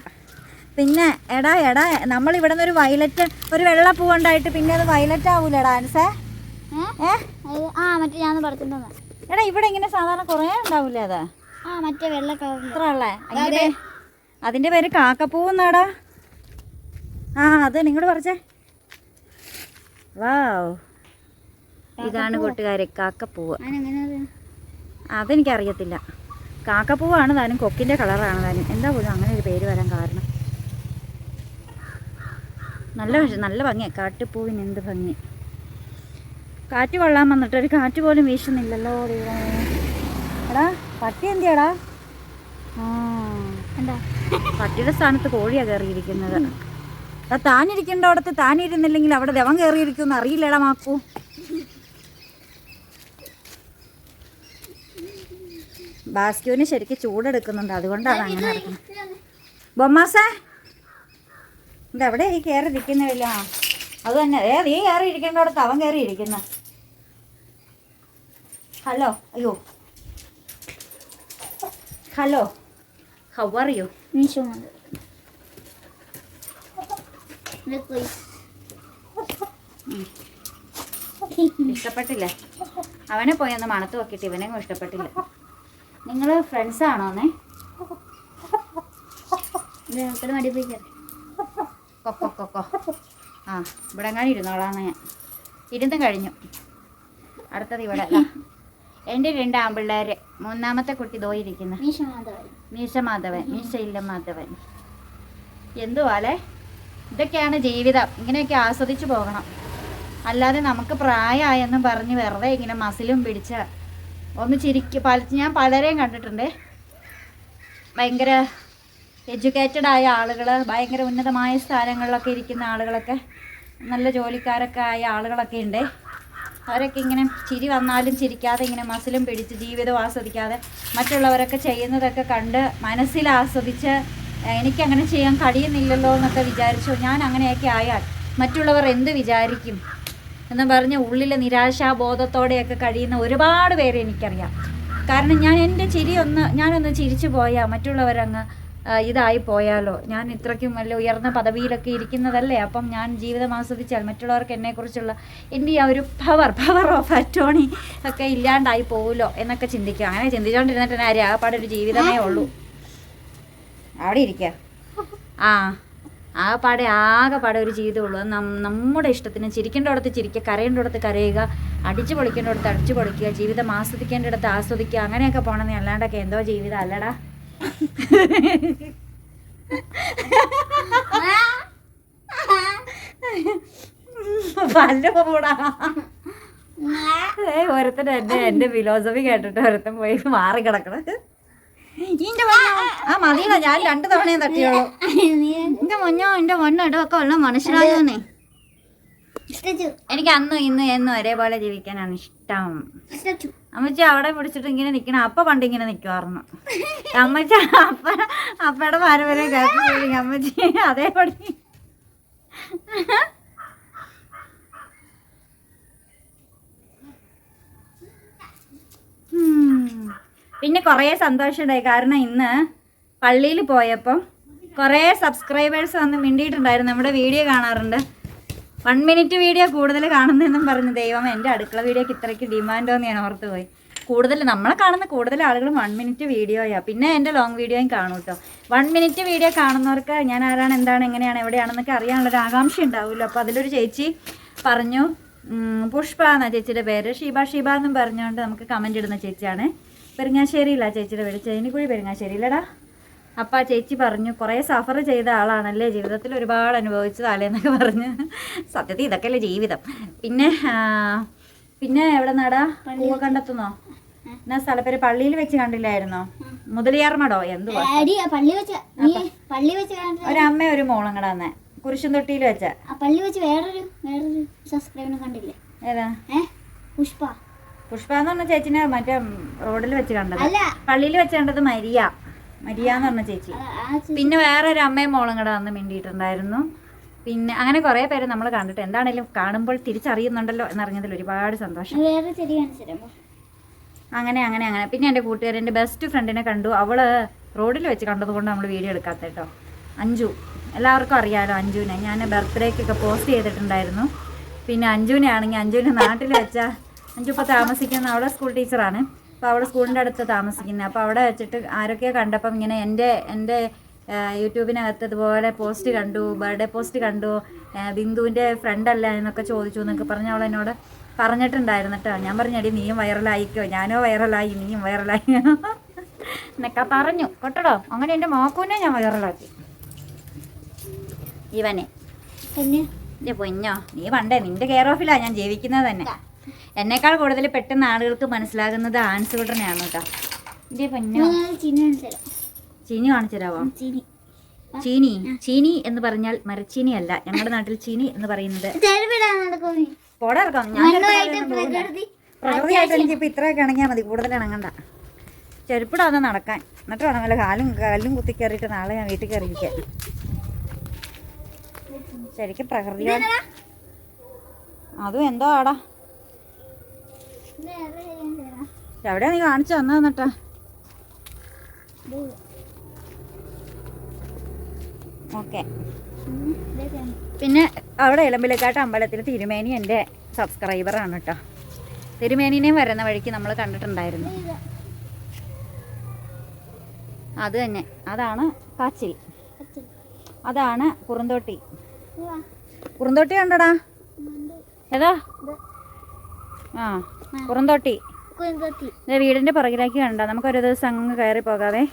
പിന്നെ എടാ എടാ നമ്മൾ ഇവിടെ നിന്ന് ഒരു വയലറ്റ് ഒരു വെള്ള പൂ ഉണ്ടായിട്ട് പിന്നെ അത് വയലറ്റ് ആവൂലടാ ആൻസേ ഏ? ഏ? ആ മറ്റേ ഞാൻ. എടാ ഇവിടെ ഇങ്ങനെ സാധാരണ കുറേ ഉണ്ടാവൂലേ അത്? ആ മറ്റേ വെള്ള ഉള്ളേ. അതിന്റെ പേ- പേര് കാക്കപ്പൂ എന്നാടാ ആ അത് നിങ്ങളോട് പറഞ്ഞേ വാവ്. ഇതാണ് കൂട്ടുകാരെ കാക്കപ്പൂവ്. അതെനിക്കറിയത്തില്ല. കാക്കപ്പൂവാണ് താനും കൊക്കിന്റെ കളറാണ് താനും. എന്താ പോലും അങ്ങനെ ഒരു പേര് വരാൻ കാരണം? നല്ല നല്ല ഭംഗിയാണ് കാട്ടുപൂവിന് എന്ത് ഭംഗി. കാറ്റ് കൊള്ളാൻ വന്നിട്ട് ഒരു കാറ്റ് പോലും വീശുന്നില്ലല്ലോ. എടാ പട്ടി എന്തിയാടാ? ആ എന്താ? പട്ടിയുടെ സ്ഥാനത്ത് കോഴിയാണ് കയറിയിരിക്കുന്നത്. എടാ അവിടുത്തെ താനിരുന്നില്ലെങ്കിൽ അവിടെ ദവൻ കയറിയിരിക്കുമെന്ന് അറിയില്ലടാ മാക്കൂ ബാസ്ക്യൂവിന് ശരിക്കും ചൂടെടുക്കുന്നുണ്ട്. അതുകൊണ്ടാണ് അങ്ങനെ ഇറക്കുന്നത് ബൊമ്മാസേ ഇത് എവിടെ ഈ കയറി ഇരിക്കുന്നില്ല അത് തന്നെ. ഏ നീ കയറി ഇരിക്കേണ്ടടത്ത് അവൻ കയറി ഇരിക്കുന്ന. ഹലോ അയ്യോ. ഹലോ. ഹൗ ആർ യു ഇഷ്ടപ്പെട്ടില്ല? അവനെ പോയി ഒന്ന് മണത്ത് നോക്കിയിട്ട് ഇവനെങ്ങും ഇഷ്ടപ്പെട്ടില്ല. നിങ്ങൾ ഫ്രണ്ട്സ് ആണോ എന്നേ ഇത് നമുക്കൊരു മടിപ്പിക്കാം. കൊക്കോ കൊക്കോ ആ ഇവിടെ എങ്ങാനും ഇരുന്നോളാന്ന് ഞാൻ. ഇരുന്ന് കഴിഞ്ഞു. അടുത്തത് ഇവിടെ എന്റെ രണ്ട് ആമ്പിള്ളേര് മൂന്നാമത്തെ കുട്ടി ദോയിരിക്കുന്നു മീശ മീശോ മാധവൻ മീശ ഇല്ല മാധവൻ എന്തുവാലേ ഇതൊക്കെയാണ് ജീവിതം. ഇങ്ങനെയൊക്കെ ആസ്വദിച്ചു പോകണം. അല്ലാതെ നമുക്ക് പ്രായമായെന്നും പറഞ്ഞ് വെറുതെ ഇങ്ങനെ മസിലും പിടിച്ച് ഒന്ന് ചിരിക്ക് പല ഞാൻ പലരെയും കണ്ടിട്ടുണ്ട്. ഭയങ്കര എഡ്യൂക്കേറ്റഡ് ആയ ആളുകൾ ഭയങ്കര ഉന്നതമായ സ്ഥാനങ്ങളിലൊക്കെ ഇരിക്കുന്ന ആളുകളൊക്കെ നല്ല ജോലിക്കാരൊക്കെ ആയ ആളുകളൊക്കെ ഉണ്ട് അവരൊക്കെ ഇങ്ങനെ ചിരി വന്നാലും ചിരിക്കാതെ ഇങ്ങനെ മസിലും പിടിച്ച് ജീവിതം ആസ്വദിക്കാതെ മറ്റുള്ളവരൊക്കെ ചെയ്യുന്നതൊക്കെ കണ്ട് മനസ്സിൽ ആസ്വദിച്ച് "ഏഹ്, എനിക്കങ്ങനെ ചെയ്യാൻ കഴിയുന്നില്ലല്ലോ എന്നൊക്കെ വിചാരിച്ചു. ഞാൻ അങ്ങനെയൊക്കെ ആയാൽ മറ്റുള്ളവർ എന്ത് വിചാരിക്കും? എന്ന് പറഞ്ഞ് ഉള്ളിലെ നിരാശാബോധത്തോടെയൊക്കെ കഴിയുന്ന ഒരുപാട് പേരെ എനിക്കറിയാം. കാരണം ഞാൻ എന്റെ ചിരി ഒന്ന് ഞാനൊന്ന് ചിരിച്ചു പോയാൽ മറ്റുള്ളവരങ്ങ് ഇതായി പോയാലോ? ഞാൻ ഇത്രയ്ക്കും വല്ല ഉയർന്ന പദവിയിലൊക്കെ ഇരിക്കുന്നതല്ലേ? അപ്പം ഞാൻ ജീവിതം ആസ്വദിച്ചാൽ മറ്റുള്ളവർക്ക് എന്നെക്കുറിച്ചുള്ള എന്റെ ആ ഒരു പവർ പവർ ഓഫ് അറ്റോണി ഒക്കെ ഇല്ലാണ്ടായി പോകുമല്ലോ എന്നൊക്കെ ചിന്തിക്കുക. അങ്ങനെ ചിന്തിച്ചുകൊണ്ടിരുന്നിട്ട് തന്നെ ആരും ആകപ്പാടെ ഒരു ജീവിതമേ ഉള്ളൂ. അവിടെ ഇരിക്കുക ആ ആകപ്പാടെ ആകെപ്പാടെ ഒരു ജീവിതമുള്ളൂ നം- നമ്മുടെ ഇഷ്ടത്തിന് ചിരിക്കേണ്ടടത്ത് ചിരിക്കുക കരയേണ്ടടത്ത് കരയുക അടിച്ചു പൊളിക്കേണ്ടടത്ത് അടിച്ചു പൊളിക്കുക ജീവിതം ആസ്വദിക്കേണ്ടടത്ത് ആസ്വദിക്കുക അങ്ങനെയൊക്കെ പോകണമെന്ന് അല്ലാണ്ടൊക്കെ എന്തോ ജീവിതം അല്ലടാ. [laughs] പല്ല് പോടാ. ഏ ഒരുത്തൻ എന്റെ എന്റെ ഫിലോസഫി കേട്ടിട്ട് ഒരുത്തൻ പോയി മാറി കിടക്കണത് ആ മതിയല്ലോ ഞാൻ രണ്ടു തവണയും തട്ടിയോളൂ എന്റെ മൊന്നോ എന്റെ മൊന്നോ ഇടമൊക്കെ ഉള്ള ഇഷ്ടച്ചു എനിക്ക് അന്നും ഇന്നും എന്നും ഒരേപോലെ ജീവിക്കാനാണ് ഇഷ്ടം. അമ്മച്ചി അവിടെ പിടിച്ചിട്ട് ഇങ്ങനെ നിക്കണം അപ്പ പണ്ട് ഇങ്ങനെ നിക്കുവായിരുന്നു. [laughs] അമ്മച്ചി അപ്പ അപ്പയുടെ പാരമ്പര്യം കേട്ടിട്ടുണ്ടെങ്കിൽ അമ്മച്ചി? അതേപടി. [laughs] പിന്നെ കുറേ സന്തോഷമുണ്ടായി. കാരണം ഇന്ന് പള്ളിയിൽ പോയപ്പം കുറേ സബ്സ്ക്രൈബേഴ്സ് വന്ന് മിണ്ടിയിട്ടുണ്ടായിരുന്നു. നമ്മുടെ വീഡിയോ കാണാറുണ്ട്. വൺ മിനിറ്റ് വീഡിയോ കൂടുതൽ കാണുന്നതെന്നും പറഞ്ഞ് ദൈവം എന്റെ അടുക്കള വീഡിയോക്ക് ഇത്രയ്ക്ക് ഡിമാൻഡോന്ന് ഞാൻ ഓർത്ത് പോയി. കൂടുതൽ നമ്മളെ കാണുന്ന കൂടുതൽ ആളുകളും വൺ മിനിറ്റ് വീഡിയോയാ പിന്നെ എന്റെ ലോങ് വീഡിയോയും കാണും കേട്ടോ വൺ മിനിറ്റ് വീഡിയോ കാണുന്നവർക്ക് ഞാൻ ആരാണ് എന്താണ് എങ്ങനെയാണ് എവിടെയാണെന്നൊക്കെ അറിയാനുള്ളൊരു ആകാംക്ഷ ഉണ്ടാവുമല്ലോ. അപ്പോൾ അതിലൊരു ചേച്ചി പറഞ്ഞു പുഷ്പ എന്നാ ചേച്ചിയുടെ പേര്? ഷീബ ഷീബ എന്നും പറഞ്ഞുകൊണ്ട് നമുക്ക് കമന്റ് ഇടുന്ന ചേച്ചിയാണ്. പെരുങ്ങാശ്ശേരിയിലാണ് ചേച്ചിയുടെ പേര് ചേനിക്കുഴി പെരുങ്ങാശ്ശേരിയിലടാ. അപ്പം ആ ചേച്ചി പറഞ്ഞു കുറേ സഫർ ചെയ്ത ആളാണല്ലേ ജീവിതത്തിൽ ഒരുപാട് അനുഭവിച്ചതാലേ എന്നൊക്കെ പറഞ്ഞ്. സത്യത്തിൽ ഇതൊക്കെയല്ലേ ജീവിതം. പിന്നെ പിന്നെ എവിടെ നടാ പൂവ് കണ്ടെത്തുന്നോ? എന്നാ സ്ഥലപ്പേര് പള്ളിയിൽ വെച്ച് കണ്ടില്ലായിരുന്നോ? മുതലിയാർമടോ എന്തുവാ ഒരമ്മ ഒരു മോളും കൂടെ തന്നെ കുരിശും തൊട്ടിയിൽ വെച്ച. പള്ളി വെച്ച് വേറൊരു വേറൊരു സബ്സ്ക്രൈബിനെ കണ്ടില്ലേ. ഏതാ? പുഷ്പ. പുഷ്പ എന്ന് പറഞ്ഞ ചേച്ചിനെ മറ്റേ റോഡിൽ വെച്ച് കണ്ടത്. പള്ളിയിൽ വെച്ച് കണ്ടത് മരിയ. മരിയ എന്ന് പറഞ്ഞ ചേച്ചി. പിന്നെ വേറെ ഒരു അമ്മയും മോളും കൂടെ വന്ന് മിണ്ടിയിട്ടുണ്ടായിരുന്നു. പിന്നെ അങ്ങനെ കുറേ പേര് നമ്മൾ കണ്ടിട്ട് എന്താണേലും കാണുമ്പോൾ തിരിച്ചറിയുന്നുണ്ടല്ലോ എന്നറിഞ്ഞതിൽ ഒരുപാട് സന്തോഷം. അങ്ങനെ അങ്ങനെ അങ്ങനെ. പിന്നെ എന്റെ കൂട്ടുകാരൻ എന്റെ ബെസ്റ്റ് ഫ്രണ്ടിനെ കണ്ടു. അവൾ റോഡിൽ വെച്ച് കണ്ടതുകൊണ്ട് നമ്മൾ വീഡിയോ എടുക്കാത്ത കേട്ടോ. അഞ്ജു. എല്ലാവർക്കും അറിയാലോ അഞ്ജുവിനെ. ഞാൻ ബർത്ത്ഡേക്കൊക്കെ പോസ്റ്റ് ചെയ്തിട്ടുണ്ടായിരുന്നു. പിന്നെ അഞ്ജുവിനെ ആണെങ്കിൽ അഞ്ജുവിനെ നാട്ടിൽ വെച്ചാൽ അഞ്ചു ഇപ്പോൾ താമസിക്കുന്ന അവിടെ സ്കൂൾ ടീച്ചറാണ് അപ്പോൾ അവിടെ സ്കൂളിന്റെ അടുത്ത് താമസിക്കുന്നത് അപ്പോൾ അവിടെ വെച്ചിട്ട് ആരൊക്കെയോ കണ്ടപ്പം ഇങ്ങനെ എന്റെ എന്റെ യൂട്യൂബിനകത്ത് ഇതുപോലെ പോസ്റ്റ് കണ്ടു ബർത്ത്ഡേ പോസ്റ്റ് കണ്ടു ബിന്ദുവിന്റെ ഫ്രണ്ട് അല്ല എന്നൊക്കെ ചോദിച്ചു എന്നൊക്കെ പറഞ്ഞ് അവൾ എന്നോട് പറഞ്ഞിട്ടുണ്ടായിരുന്നു കേട്ടോ ഞാൻ പറഞ്ഞടി നീയും വൈറലായിക്കോ. ഞാനോ വൈറലായി നീയും വൈറലായി. എന്നൊക്കെ പറഞ്ഞു. കേട്ടോ അങ്ങനെ എന്റെ മോക്കൂനെ ഞാൻ വൈറലാക്കി. ഇവനെ. പിന്നെ? പൊന്നോ. നീ പണ്ടേ നിന്റെ കെയർ ഓഫിലാണ് ഞാൻ ജീവിക്കുന്നത് തന്നെ. എന്നേക്കാൾ കൂടുതൽ പെട്ടെന്ന് ആളുകൾക്ക് മനസ്സിലാകുന്നത് ആൻസ് കേട്ടോ. ചീനി കാണിച്ചു തരാം ചീനി. ചീനി. എന്ന് പറഞ്ഞാൽ മരച്ചീനി അല്ല ഞങ്ങളുടെ നാട്ടിൽ ചീനി എന്ന് പറയുന്നത്. പോടാർക്കാം ഞാൻ പ്രകൃതിയായിട്ട് എനിക്കിപ്പോൾ ഇത്രയൊക്കെ ഇണങ്ങിയാൽ മതി. കൂടുതൽ ഇണങ്ങണ്ട. ചെരുപ്പിടാതെ നടക്കാൻ. എന്നിട്ട് വേണം വല്ല കാലും കല്ലും കുത്തി കയറിയിട്ട് നാളെ ഞാൻ വീട്ടിൽ കയറിയിരിക്കാൻ ശരിക്കും പ്രകൃതിയോട് അതും എന്തോ ആടാ വേറെ ചെടി കാണിച്ചു തരാം എവിടെയാ നീ കാണിച്ചു? തന്നാ എന്നിട്ടാ ഓക്കെ. പിന്നെ അവിടെ ഇളമ്പിലേക്കാട്ട് അമ്പലത്തിൽ തിരുമേനി എന്റെ സബ്സ്ക്രൈബറാണ് കേട്ടോ തിരുമേനിനെയും വരുന്ന വഴിക്ക് നമ്മൾ കണ്ടിട്ടുണ്ടായിരുന്നു. അത് തന്നെ. അതാണ് കാച്ചിൽ. അതാണ് കുറുന്തോട്ടി. കുറുന്തോട്ടി കണ്ടടാ. ഏതാ? ആ. കുറുന്തോട്ടി വീടിന്റെ പുറകിലേക്ക് കണ്ട? നമുക്ക് ഒരു ദിവസം അങ്ങ് കയറി പോകാവേ.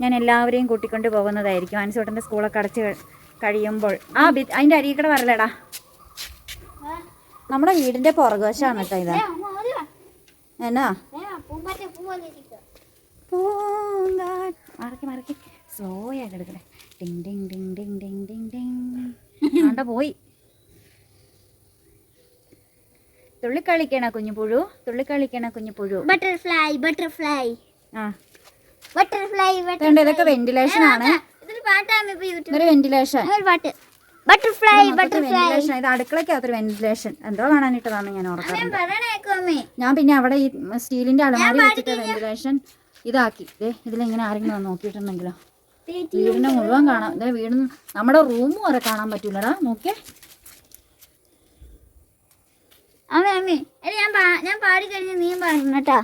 ഞാൻ എല്ലാവരെയും കൂട്ടിക്കൊണ്ട് പോകുന്നതായിരിക്കും. അനുസോട്ടന്റെ സ്കൂളൊക്കെ അടച്ച് കഴിയുമ്പോൾ. ആ അതിന്റെ അരിയക്കട അരിക്കട നമ്മുടെ വീടിന്റെ പുറകുവശാണ് കേട്ടോ ഇത്. എന്നാ? മറക്കി മറക്കി. സ്ലോ ആയിട്ട് എടുക്കണേ. ടിങ് ടിങ് ടിങ് ടിങ് ടിങ് ടിങ് പോയി. തുള്ളിക്കളിക്കണ കുഞ്ഞുപുഴു? തുള്ളിക്കളിക്കണ കുഞ്ഞുപുഴു. ബട്ടർഫ്ലൈ ബട്ടർഫ്ലൈ ആ. ബട്ടർഫ്ലൈ ഇതുണ്ട് ഇതൊക്കെ വെന്റിലേഷൻ ആണ്. ഇതൊരു പാട്ടാണ് ഇപ്പോ യൂട്യൂബ് ഇതൊരു വെന്റിലേഷൻ ഒരു പാട്ട്. ബട്ടർഫ്ലൈ ബട്ടർഫ്ലൈ ഇത് അടുക്കളയ്ക്കകത്തൊരു വെന്റിലേഷൻ എന്തോ കാണാനിട്ടതാണ് ഞാൻ ഓർക്കുന്നത്. ഞാൻ പിന്നെ അവിടെ ഈ സ്റ്റീലിന്റെ അലമാരി വെച്ചിട്ട് വെന്റിലേഷൻ ഇതാക്കി. ദേ ഇതിലിങ്ങനെ ആരെങ്കിലും നോക്കിയിട്ടുണ്ടെങ്കിലോ? വീടിനെ മുഴുവൻ കാണാം. വീടിന് വീട് നമ്മുടെ റൂം വരെ കാണാൻ പറ്റൂലടാ. നോക്കിയേ. അമ്മേ അമ്മേ. എടി ഞാൻ ഞാൻ പാടി കഴിഞ്ഞ് നീ പറഞ്ഞു കേട്ടോ.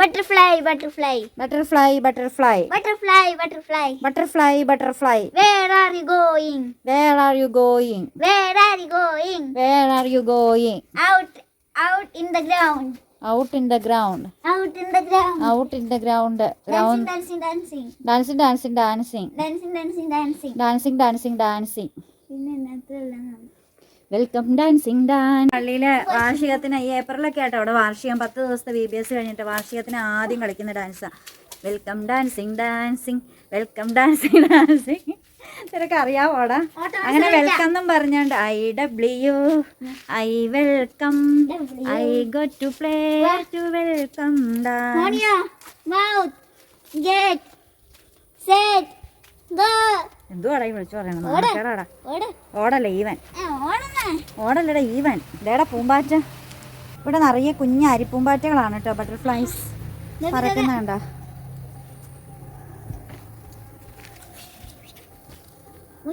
Butterfly butterfly butterfly butterfly butterfly butterfly butterfly butterfly where are you going where are you going where are you going where are you going out out in the ground out in the ground out in the ground out in the ground ground dancing dancing dancing dancing dancing dancing dancing dancing dancing dancing dancing പിന്നെ എന്നത്രല്ല welcome dancing Dan പള്ളിയിലെ വാർഷികത്തിന് ഈ ഏപ്രിലൊക്കെ ആട്ടോ. അവിടെ വാർഷികം പത്ത് ദിവസത്തെ B B S കഴിഞ്ഞിട്ട് വാർഷികത്തിന് ആദ്യം കളിക്കുന്ന ഡാൻസാണ് welcome dancing dancing welcome dancing dancing നിനക്ക് അറിയാവോടാ? അങ്ങനെ വെൽക്കം എന്നും പറഞ്ഞോണ്ട് I W I welcome I go to play to welcome എന്തുവാടാ ഈ വിളിച്ചു പറയണം. ഓടല്ലേ ഈവൻ. ഓടല്ലടാ ഈവൻ. ഇതേടാ പൂമ്പാറ്റ. ഇവിടെ നിറയെ കുഞ്ഞ് അരിപ്പൂമ്പാറ്റകളാണ് കേട്ടോ ബട്ടർഫ്ലൈസ് പറക്കുന്ന കണ്ടോ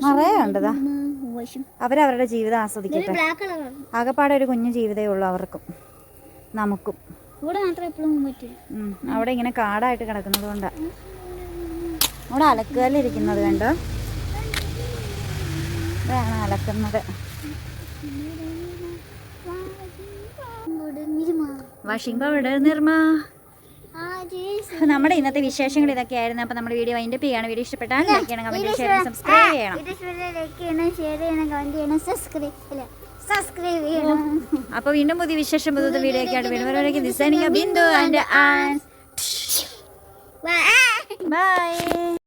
നിറയെ ഉണ്ടതാ അവരവരുടെ ജീവിതം ആസ്വദിക്കട്ടെ. ആകപ്പാടെ ഒരു കുഞ്ഞു ജീവിതമേ ഉള്ളൂ അവർക്കും നമുക്കും. അവിടെ ഇങ്ങനെ കാടായിട്ട് കിടക്കുന്നത് കൊണ്ടാ. അവിടെ അലക്കുകല്ലിരിക്കുന്നത് കണ്ടോ? ഇവിടെയാണ് അലക്കുന്നത്. വാഷിംഗ് പൗഡർ നിർമ്മ. നമ്മുടെ ഇന്നത്തെ വിശേഷങ്ങൾ ഇതൊക്കെയായിരുന്നു. അപ്പോൾ നമ്മുടെ വീഡിയോ അതിന്റെ ചെയ്യാണ്. വീഡിയോ ഇഷ്ടപ്പെട്ടാൽ ലൈക്ക് ചെയ്യണം കമന്റ് ചെയ്യണം സബ്സ്ക്രൈബ് ചെയ്യണം. സബ്സ്ക്രൈബ് ചെയ്യണം അപ്പോൾ വീണ്ടും പുതിയ വിശേഷം പുതിയ വീഡിയോ ഒക്കെ ആയിട്ട് വീണ്ടും ഡിസൈനിങ് ബിന്ദു ആൻഡ്. ബൈ. [laughs]